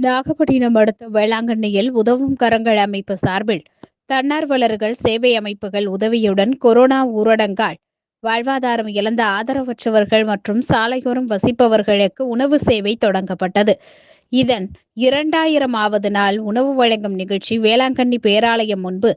நாகப்பட்டினம் அடுத்த வேளாங்கண்ணியில் உதவும் கரங்கள் அமைப்பு சார்பில் தன்னார்வலர்கள் சேவை அமைப்புகள் உதவியுடன் கொரோனா ஊரடங்கால் வாழ்வாதாரம் இழந்த ஆதரவற்றவர்கள் மற்றும் சாலையோரம் வசிப்பவர்களுக்கு உணவு சேவை தொடங்கப்பட்டது. இதன் இரண்டாயிரமாவது நாள் உணவு வழங்கும் நிகழ்ச்சி வேளாங்கண்ணி பேராலயம் முன்பு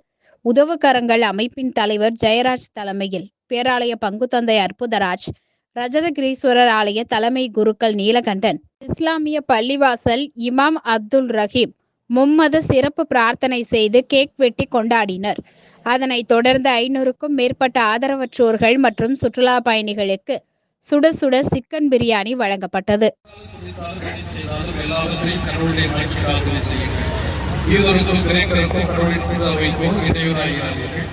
உதவுகரங்கள் அமைப்பின் தலைவர் ஜெயராஜ் தலைமையில் பேராலய பங்குத்தந்தை அற்புதராஜ் ரஜதகிரீஸ்வரர் ஆலய தலைமை குருக்கள் நீலகண்டன் இஸ்லாமிய பள்ளிவாசல் இமாம் அப்துல் ரஹீம் மும்மத சிறப்பு பிரார்த்தனை செய்து கேக் வெட்டி கொண்டாடினர். அதனைத் தொடர்ந்து ஐநூறுக்கும் மேற்பட்ட ஆதரவற்றோர்கள் மற்றும் சுற்றுலா பயணிகளுக்கு சுட சுட சிக்கன் பிரியாணி வழங்கப்பட்டது. கிரேக்கருக்கும் கடவுளின் வைப்போம் இடையூறாகிறார்கள்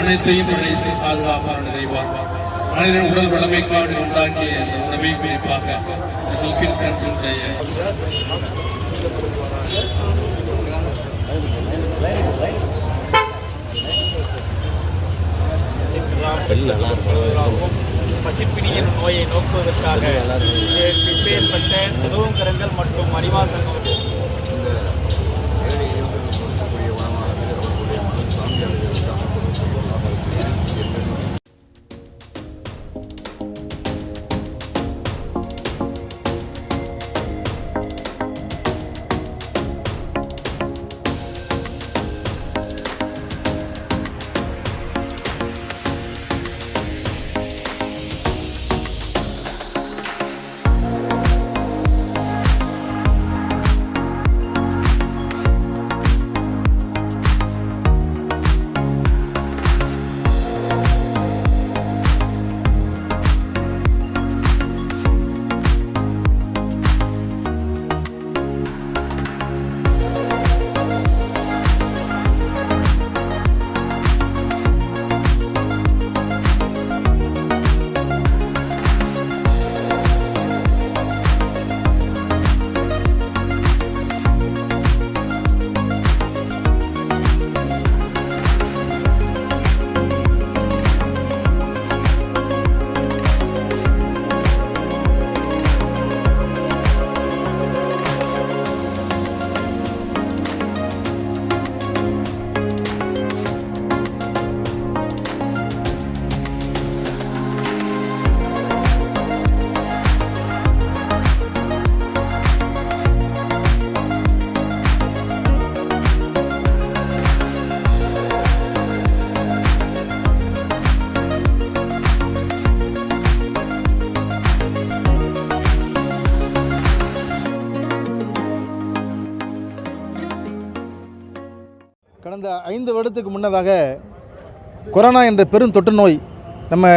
அனைத்தையும் அனைத்து பாதுகாப்பான மனிதன் உடல் வளமைக்காடு உண்டாக்கிய அந்த உணவை குறிப்பாக பசிப்பிணியின் நோயை நோக்குவதற்காக இப்பேற்பட்ட உதவும் கரங்கள் மற்றும் அறிவாசங்கள் கடந்த ஐந்து வருடத்துக்கு முன்னதாக கொரோனா என்ற பெரும் தொற்று நோய் நம்ம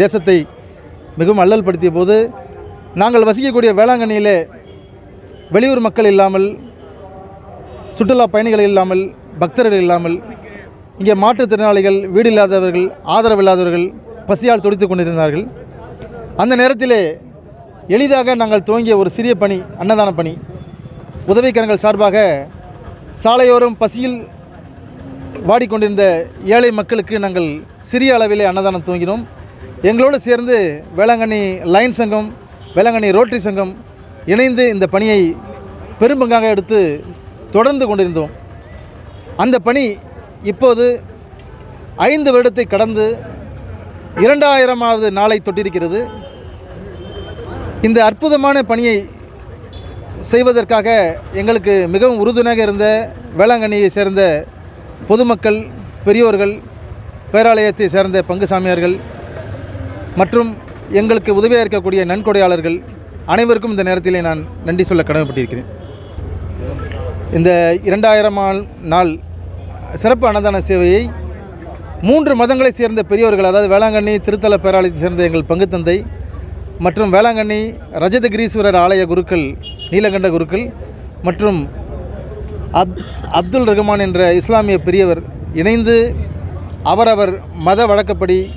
தேசத்தை மிகவும் அல்லல்படுத்திய போது நாங்கள் வசிக்கக்கூடிய வேளாங்கண்ணியிலே வெளியூர் மக்கள் இல்லாமல் சுற்றுலா பயணிகள் இல்லாமல் பக்தர்கள் இல்லாமல் இங்கே மாற்றுத்திறனாளிகள் வீடு இல்லாதவர்கள் ஆதரவு இல்லாதவர்கள் பசியால் துடித்து கொண்டிருந்தார்கள். அந்த நேரத்திலே எளிதாக நாங்கள் துவங்கிய ஒரு சிறிய பணி அன்னதான பணி. உதவிக்கரங்கள் சார்பாக சாலையோரம் பசியில் வாடிக்கொண்டிருந்த ஏழை மக்களுக்கு நாங்கள் சிறிய அளவிலே அன்னதானம் துவங்கினோம். எங்களோடு சேர்ந்து வேளாங்கண்ணி லைன் சங்கம் வேளாங்கண்ணி ரோட்டரி சங்கம் இணைந்து இந்த பணியை பெரும்பங்காக எடுத்து தொடர்ந்து கொண்டிருந்தோம். அந்த பணி இப்போது ஐந்து வருடத்தை கடந்து இரண்டாயிரமாவது நாளை தொட்டிருக்கிறது. இந்த அற்புதமான பணியை செய்வதற்காக எங்களுக்கு மிகவும் உறுதுணையாக இருந்த வேளாங்கண்ணியை சேர்ந்த பொதுமக்கள் பெரியோர்கள் பேராலயத்தை சேர்ந்த பங்கு சாமியார்கள் மற்றும் எங்களுக்கு உதவியாக இருக்கக்கூடிய நன்கொடையாளர்கள் அனைவருக்கும் இந்த நேரத்திலே நான் நன்றி சொல்ல கடமைப்பட்டிருக்கிறேன். இந்த இரண்டாயிரம் நாள் சிறப்பு அன்னதான சேவையை மூன்று மதங்களை சேர்ந்த பெரியோர்கள் அதாவது வேளாங்கண்ணி திருத்தல பேராலயத்தை சேர்ந்த எங்கள் பங்குத்தந்தை மற்றும் வேளாங்கண்ணி ரஜதகிரீஸ்வரர் ஆலய குருக்கள் நீலகண்ட குருக்கள் மற்றும் அப் அப்துல் ரஹ்மான் என்ற இஸ்லாமிய பெரியவர் இணைந்து அவரவர் மத வழக்கப்படி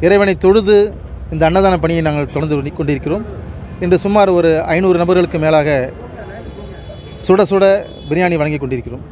இறைவனை தொழுது இந்த அன்னதான பணியை நாங்கள் தொடர்ந்து கொண்டிருக்கிறோம். இன்று சுமார் ஒரு ஐநூறு நபர்களுக்கு மேலாக சுட சுட பிரியாணி வழங்கி கொண்டிருக்கிறோம்.